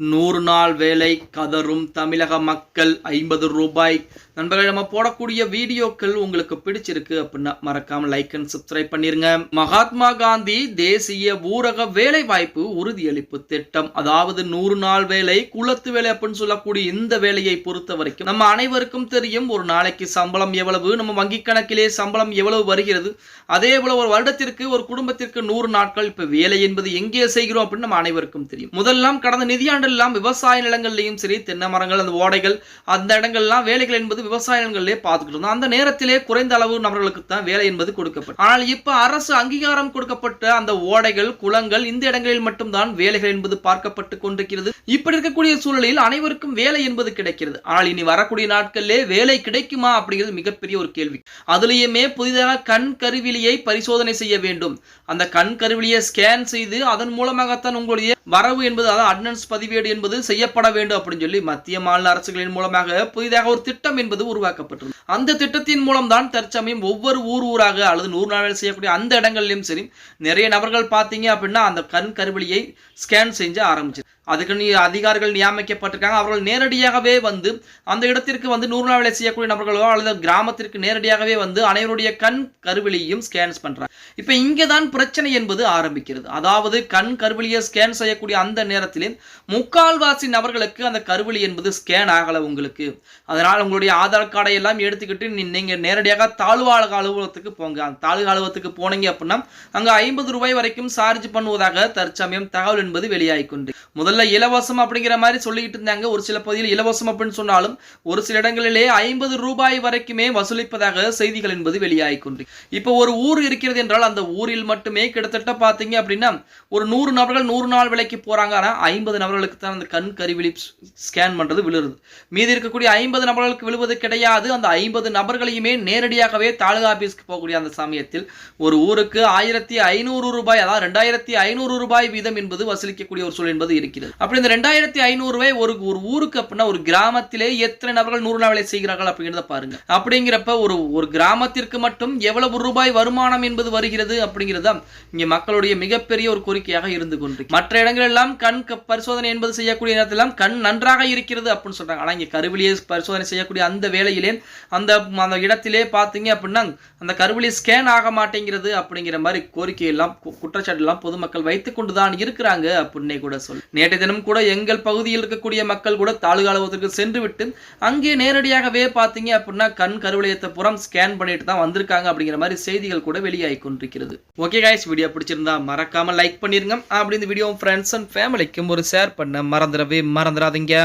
நூறு நாள் வேலை கதரும் தமிழக மக்கள் ஐம்பது ரூபாய். நண்பர்கள் நம்ம போடக்கூடிய வீடியோக்கள் உங்களுக்கு பிடிச்சிருக்கு அப்படின்னா மறக்காம லைக் அண்ட் சப்ஸ்கிரைப் பண்ணிருங்க. மகாத்மா காந்தி தேசிய ஊரக வேலை வாய்ப்பு உறுதியளிப்பு திட்டம். அதாவது நூறு நாள் வேலை குளத்து வேலை அப்படின்னு சொல்லக்கூடிய இந்த வேலையை பொறுத்த வரைக்கும் நம்ம அனைவருக்கும் தெரியும் ஒரு நாளைக்கு சம்பளம் எவ்வளவு நம்ம வங்கி கணக்கிலே சம்பளம் எவ்வளவு வருகிறது. அதே போல ஒரு வருடத்திற்கு ஒரு குடும்பத்திற்கு நூறு நாட்கள். இப்ப வேலை என்பது எங்கே செய்கிறோம் அப்படின்னு நம்ம அனைவருக்கும் தெரியும். முதல்லாம் கடந்த நிதியாண்டெல்லாம் விவசாய நிலங்கள்லையும் சரி தென்னை மரங்கள் அந்த ஓடைகள் அந்த இடங்கள்லாம் வேலைகள் என்பது விவசாய நிலங்களிலே பார்த்துக்கிட்டு இருந்தோம் அந்த நேரத்திலே குறைந்த அளவு நபர்களுக்கு தான் வேலை என்பது கொடுக்கப்படும். ஆனால் இப்ப அரசு அங்கீகாரம் கொடுக்கப்பட்ட அந்த ஓடைகள் குளங்கள் இந்த இடங்களில் மட்டும்தான் வேலைகள் என்பது பார்க்கப்பட்டு கொண்டிருக்கிறது. இப்படி இருக்கக்கூடிய சூழலில் அனைவருக்கும் வேலை என்பது கிடைக்கிறது. ஆனால் இனி வரக்கூடிய நாட்களிலே வேலை கிடைக்குமா அப்படிங்கிறது மிகப்பெரிய ஒரு கேள்வி. அதுலேயுமே புதிதாக கண் கருவிலியை பரிசோதனை செய்ய வேண்டும். அந்த கண் கருவிலியை ஸ்கேன் செய்து அதன் மூலமாகத்தான் உங்களுடைய வரவு என்பது அதாவது அட்னன்ஸ் பதிவேடு என்பது செய்யப்பட வேண்டும் அப்படின்னு சொல்லி மத்திய மாநில அரசுகளின் மூலமாக புதிதாக ஒரு திட்டம் என்பது உருவாக்கப்பட்டது அந்த திட்டத்தின் மூலம்தான் தற்சமயம் ஒவ்வொரு ஊர் ஊராக அல்லது நூறு நாள் செய்யக்கூடிய அந்த இடங்கள்லயும் சரி நிறைய நபர்கள் பார்த்தீங்க அப்படின்னா அந்த கண் கருவிலியை ஸ்கேன் செஞ்சு ஆரம்பிச்சு அதுக்கு நீ அதிகாரிகள் நியமிக்கப்பட்டிருக்காங்க. அவர்கள் நேரடியாகவே வந்து அந்த இடத்திற்கு வந்து நூறு நாள் வேலை செய்யக்கூடிய நபர்களோ அல்லது கிராமத்திற்கு நேரடியாகவே வந்து அனைவருடைய கண் கருவிலியும் ஸ்கேன்ஸ் பண்றாங்க. இப்போ இங்கே தான் பிரச்சனை என்பது ஆரம்பிக்கிறது. அதாவது கண் கருவிலியை ஸ்கேன் செய்யக்கூடிய அந்த நேரத்திலே முக்கால்வாசி நபர்களுக்கு அந்த கருவிலி என்பது ஸ்கேன் ஆகலை உங்களுக்கு. அதனால் உங்களுடைய ஆதார் கார்டை எல்லாம் எடுத்துக்கிட்டு நீ- நீங்க நேரடியாக தாழ்வாளக அலுவலகத்துக்கு போங்க. அந்த தாலுகா அலுவலகத்துக்கு போனீங்க அப்படின்னா அங்க ஐம்பது ரூபாய் வரைக்கும் சார்ஜ் பண்ணுவதாக தற்சமயம் தகவல் என்பது வெளியாகி கொண்டு முதல்ல இலவசம் அப்படிங்கிற மாதிரி சொல்லிக்கிட்டு இருந்தாங்க. ஒரு சில பகுதியில் இலவசம் அப்படின்னு சொன்னாலும் ஒரு சில இடங்களிலே ஐம்பது ரூபாய் வரைக்குமே வசூலிப்பதாக செய்திகள் என்பது வெளியாகி கொண்டு இப்போ ஒரு ஊர் இருக்கிறது என்றால் அந்த ஊரில் மட்டுமே கிட்டத்தட்ட பார்த்தீங்க அப்படின்னா ஒரு நூறு நபர்கள் நூறு நாள் விலைக்கு போறாங்க. ஆனால் ஐம்பது நபர்களுக்கு தான் அந்த கண் கருவிழி ஸ்கேன் பண்றது விழுறது. மீதி இருக்கக்கூடிய ஐம்பது நபர்களுக்கு விழுவது கிடையாது. அந்த ஐம்பது நபர்களையுமே நேரடியாகவே தாலுகா ஆபீஸ்க்கு போகக்கூடிய அந்த சமயத்தில் ஒரு ஊருக்கு ஆயிரத்தி ஐநூறு ரூபாய் அதாவது ரெண்டாயிரத்தி ஐநூறு ரூபாய் வீதம் என்பது வசூலிக்கக்கூடிய ஒரு சூழல் என்பது இருக்கிறது. அப்படி இந்த ரெண்டாயிரத்தி ஐநூறுவே ஒரு ஒரு ஊருக்கு அப்படின்னா ஒரு கிராமத்திலே எத்தனை நபர்கள் நூறு நாள் வேலை செய்கிறார்கள் அப்படிங்கிறத பாருங்க. அப்படிங்கிறப்ப ஒரு ஒரு கிராமத்திற்கு மட்டும் எவ்வளவு ரூபாய் வருமானம் என்பது வருகிறது அப்படிங்கிறது தான் இங்கே மக்களுடைய மிகப்பெரிய ஒரு கோரிக்கையாக இருந்து கொண்டு மற்ற இடங்கள் எல்லாம் கண் பரிசோதனை என்பது செய்யக்கூடிய நேரத்தில் கண் நன்றாக இருக்கிறது அப்படின்னு சொல்றாங்க. ஆனால் இங்கே கருவிலியை பரிசோதனை செய்யக்கூடிய அந்த வேளையிலே அந்த அந்த இடத்திலே பார்த்தீங்க அப்படின்னா அந்த கருவிலி ஸ்கேன் ஆக மாட்டேங்கிறது அப்படிங்கிற மாதிரி கோரிக்கை எல்லாம் குற்றச்சாட்டு எல்லாம் பொதுமக்கள் வைத்துக் கொண்டுதான் இருக்கிறாங்க அப்படின்னே கூட சொல் நேற்றைய தினம் கூட எங்கள் பகுதியில் இருக்கக்கூடிய மக்கள் கூட தாலுகா அலுவலகத்திற்கு சென்று விட்டு அங்கே நேரடியாகவே பார்த்தீங்க அப்படின்னா கண் கருவிலியத்தை புறம் ஸ்கேன் பண்ணிட்டு தான் வந்திருக்காங்க அப்படிங்கிற மாதிரி செய்திகள் கூட வெளியாகி கொண்டிருக்கிறது. ஓகே காய்ஸ் வீடியோ பிடிச்சிருந்தா மறக்காம லைக் பண்ணிருங்க. அப்படி இந்த வீடியோ ஃப்ரெண்ட்ஸ் அண்ட் ஃபேமிலிக்கும் ஒரு ஷேர் பண்ண மறந்துடவே மறந்துடாதீங்க.